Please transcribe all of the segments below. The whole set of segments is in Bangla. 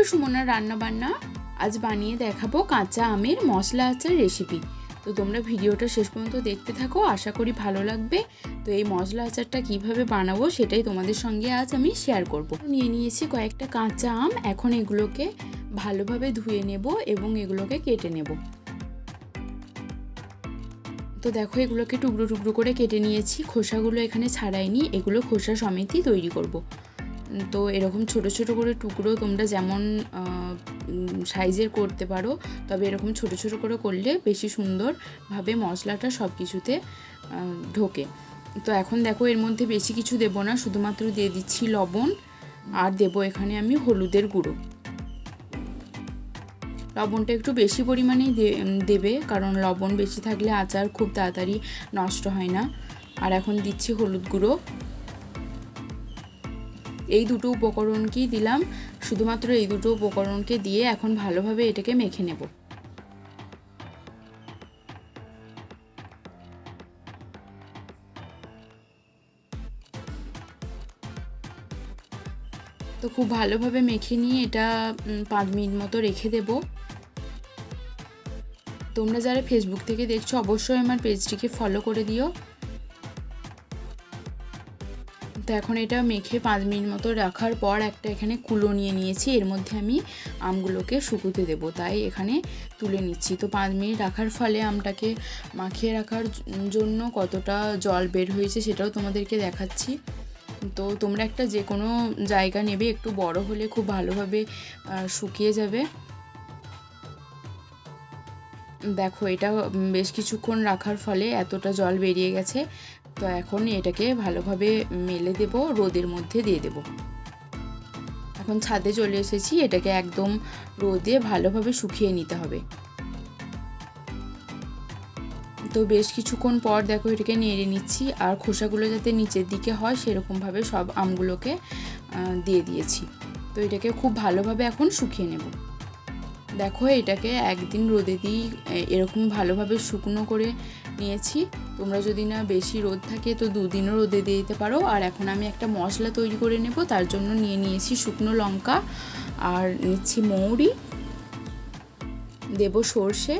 টু সুমনার রান্নাবান্না আজ বানিয়ে দেখাবো কাঁচা আমের মশলা আচার রেসিপি তো তোমরা ভিডিওটা শেষ পর্যন্ত দেখতে থাকো, আশা করি ভালো লাগবে। তো এই মশলা আচারটা কীভাবে বানাবো সেটাই তোমাদের সঙ্গে আজ আমি শেয়ার করব। নিয়ে নিয়েছি কয়েকটা কাঁচা আম, এখন এগুলোকে ভালোভাবে ধুয়ে নেব এবং এগুলোকে কেটে নেব। তো দেখো এগুলোকে টুকরো টুকরো করে কেটে নিয়েছি, খোসাগুলো এখানে ছাড়াইনি, এগুলো খোসা সমেতই তৈরি করব। তো এরকম ছোট ছোট করে টুকরো তোমরা যেমন সাইজের করতে পারো, তবে এরকম ছোট ছোট করে করলে বেশি সুন্দরভাবে মশলাটা সব কিছুতে ঢোকে। তো এখন দেখো এর মধ্যে বেশি কিছু দেব না, শুধুমাত্র দিয়ে দিচ্ছি লবণ আর দেব এখানে আমি হলুদের গুঁড়ো। লবণটা একটু বেশি পরিমাণেই দেবে, কারণ লবণ বেশি থাকলে আচার খুব তাড়াতাড়ি নষ্ট হয় না। আর এখন দিচ্ছি হলুদ গুঁড়ো। এই দুটো উপকরণকেই দিলাম। শুধুমাত্র এই দুটো উপকরণকে দিয়ে এখন ভালোভাবে এটাকে মেখে নেব। তো খুব ভালোভাবে মেখে নিয়ে এটা পাঁচ মিনিট মতো রেখে দেব। তোমরা যারা ফেসবুক থেকে দেখছ, অবশ্যই আমার পেজটিকে ফলো করে দিও। তো এখন এটা মেখে পাঁচ মিনিট মতো রাখার পর একটা এখানে কুলো নিয়ে নিয়েছি। এর মধ্যে আমি আমগুলোকে শুকুতে দেবো, তাই এখানে তুলে নিচ্ছি। তো পাঁচ মিনিট রাখার ফলে আমটাকে মাখিয়ে রাখার জন্য কতটা জল বের হয়েছে সেটাও তোমাদেরকে দেখাচ্ছি। তো তোমরা একটা যে কোনো জায়গা নেবে, একটু বড় হলে খুব ভালোভাবে শুকিয়ে যাবে। দেখো, এটা বেশ কিছুক্ষণ রাখার ফলে এতটা জল বেরিয়ে গেছে। তো এখন এটাকে ভালোভাবে মেলে দেব, রোদের মধ্যে দিয়ে দেব। এখন ছাদে চলে এসেছি, এটাকে একদম রোদে ভালোভাবে শুকিয়ে নিতে হবে। তো বেশ কিছুক্ষণ পর দেখো এটাকে নেড়ে নিচ্ছি, আর খোসাগুলো যাতে নিচের দিকে হয় সেরকমভাবে সব আমগুলোকে দিয়ে দিয়েছি। তো এটাকে খুব ভালোভাবে এখন শুকিয়ে নেব। দেখো এটাকে একদিন রোদে দিই এরকম ভালোভাবে শুকনো করে নিয়েছি। তোমরা যদি না বেশি রোদ থাকে, তো দুদিনও রোদে দিয়ে দিতে পারো। আর এখন আমি একটা মশলা তৈরি করে নেব, তার জন্য নিয়ে নিয়েছি শুকনো লঙ্কা আর নিচ্ছি মৌরি। দেব সর্ষে।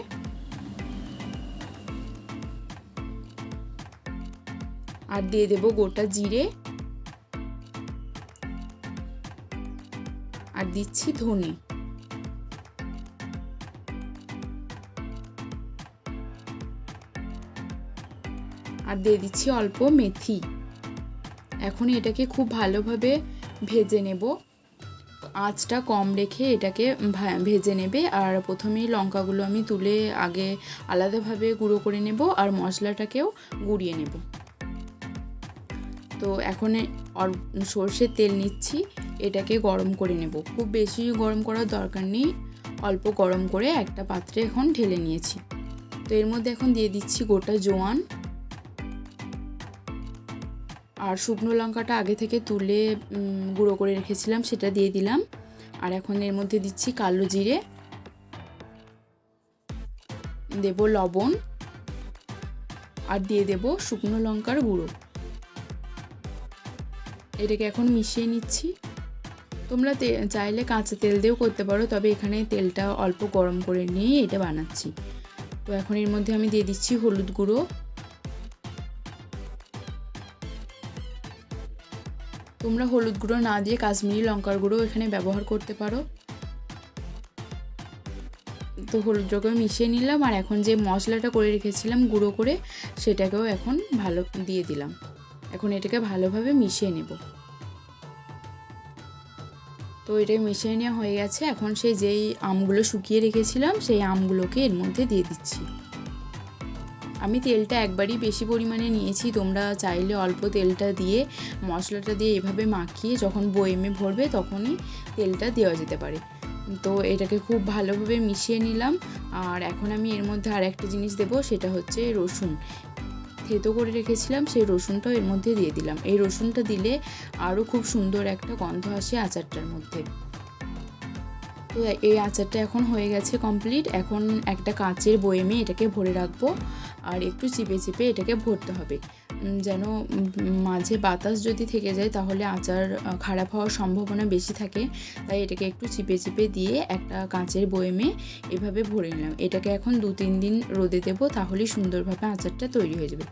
আর দিয়ে দেব গোটা জিরে। আর দিচ্ছি ধনে। আর দিয়ে দিচ্ছি অল্প মেথি। এখন এটাকে খুব ভালোভাবে ভেজে নেব। আঁচটা কম রেখে এটাকে ভেজে নেবে। আর প্রথমেই লঙ্কাগুলো আমি তুলে আগে আলাদাভাবে গুঁড়ো করে নেব আর মশলাটাকেও গুঁড়িয়ে নেব। তো এখন সর্ষের তেল নিচ্ছি। এটাকে গরম করে নেব। খুব বেশি গরম করার দরকার নেই। অল্প গরম করে একটা পাত্রে এখন ঢেলে নিয়েছি। তো এর মধ্যে এখন দিয়ে দিচ্ছি গোটা জোয়ান। আর শুকনো লঙ্কাটা আগে থেকে তুলে গুঁড়ো করে রেখেছিলাম, সেটা দিয়ে দিলাম। আর এখন এর মধ্যে দিচ্ছি কালো জিরে। দেব লবণ। আর দিয়ে দেব শুকনো লঙ্কার গুঁড়ো। এটাকে এখন মিশিয়ে নিচ্ছি। তোমরা চাইলে কাঁচা তেল দিয়েও করতে পারো, তবে এখানে তেলটা অল্প গরম করে নিয়ে এটা বানাচ্ছি। তো এখন এর মধ্যে আমি দিয়ে দিচ্ছি হলুদ গুঁড়ো। তোমরা হলুদ গুঁড়ো না দিয়ে কাশ্মীরি লঙ্কার গুঁড়ো এখানে ব্যবহার করতে পারো। তো হলুদ হলুদটাকে মিশিয়ে নিলাম আর এখন যে মশলাটা করে রেখেছিলাম গুঁড়ো করে, সেটাকেও এখন ভালো দিয়ে দিলাম। এখন এটাকে ভালোভাবে মিশিয়ে নেব। তো এটা মিশিয়ে নেওয়া হয়ে গেছে। এখন সেই যেই আমগুলো শুকিয়ে রেখেছিলাম, সেই আমগুলোকে এর মধ্যে দিয়ে দিচ্ছি। আমি তেলটা একবারই বেশি পরিমাণে নিয়েছি, তোমরা চাইলে অল্প তেলটা দিয়ে, মশলাটা দিয়ে এভাবে মাখিয়ে যখন বয়েমে ভরবে তখনই তেলটা দেওয়া যেতে পারে। তো এটাকে খুব ভালোভাবে মিশিয়ে নিলাম, আর এখন আমি এর মধ্যে আর একটা জিনিস দেবো, সেটা হচ্ছে রসুন। থেতো করে রেখেছিলাম, সেই রসুনটাও এর মধ্যে দিয়ে দিলাম। এই রসুনটা দিলে আরও খুব সুন্দর একটা গন্ধ আসে আচারটার মধ্যে। তো এই আচারটা এখন হয়ে গেছে কমপ্লিট। এখন একটা কাঁচের বয়েমে এটাকে ভরে রাখব। আর একটু চিপে চিপে এটাকে ভরতে হবে। যেন মাঝে বাতাস যদি থেকে যায় তাহলে আচার খারাপ হওয়ার সম্ভাবনা বেশি থাকে। তাই এটাকে একটু চিপে চিপে দিয়ে একটা কাঁচের বয়েমে এভাবে ভরে নিলাম। এটাকে এখন দু তিন দিন রোদে দেবো, তাহলেই সুন্দরভাবে আচারটা তৈরি হয়ে যাবে।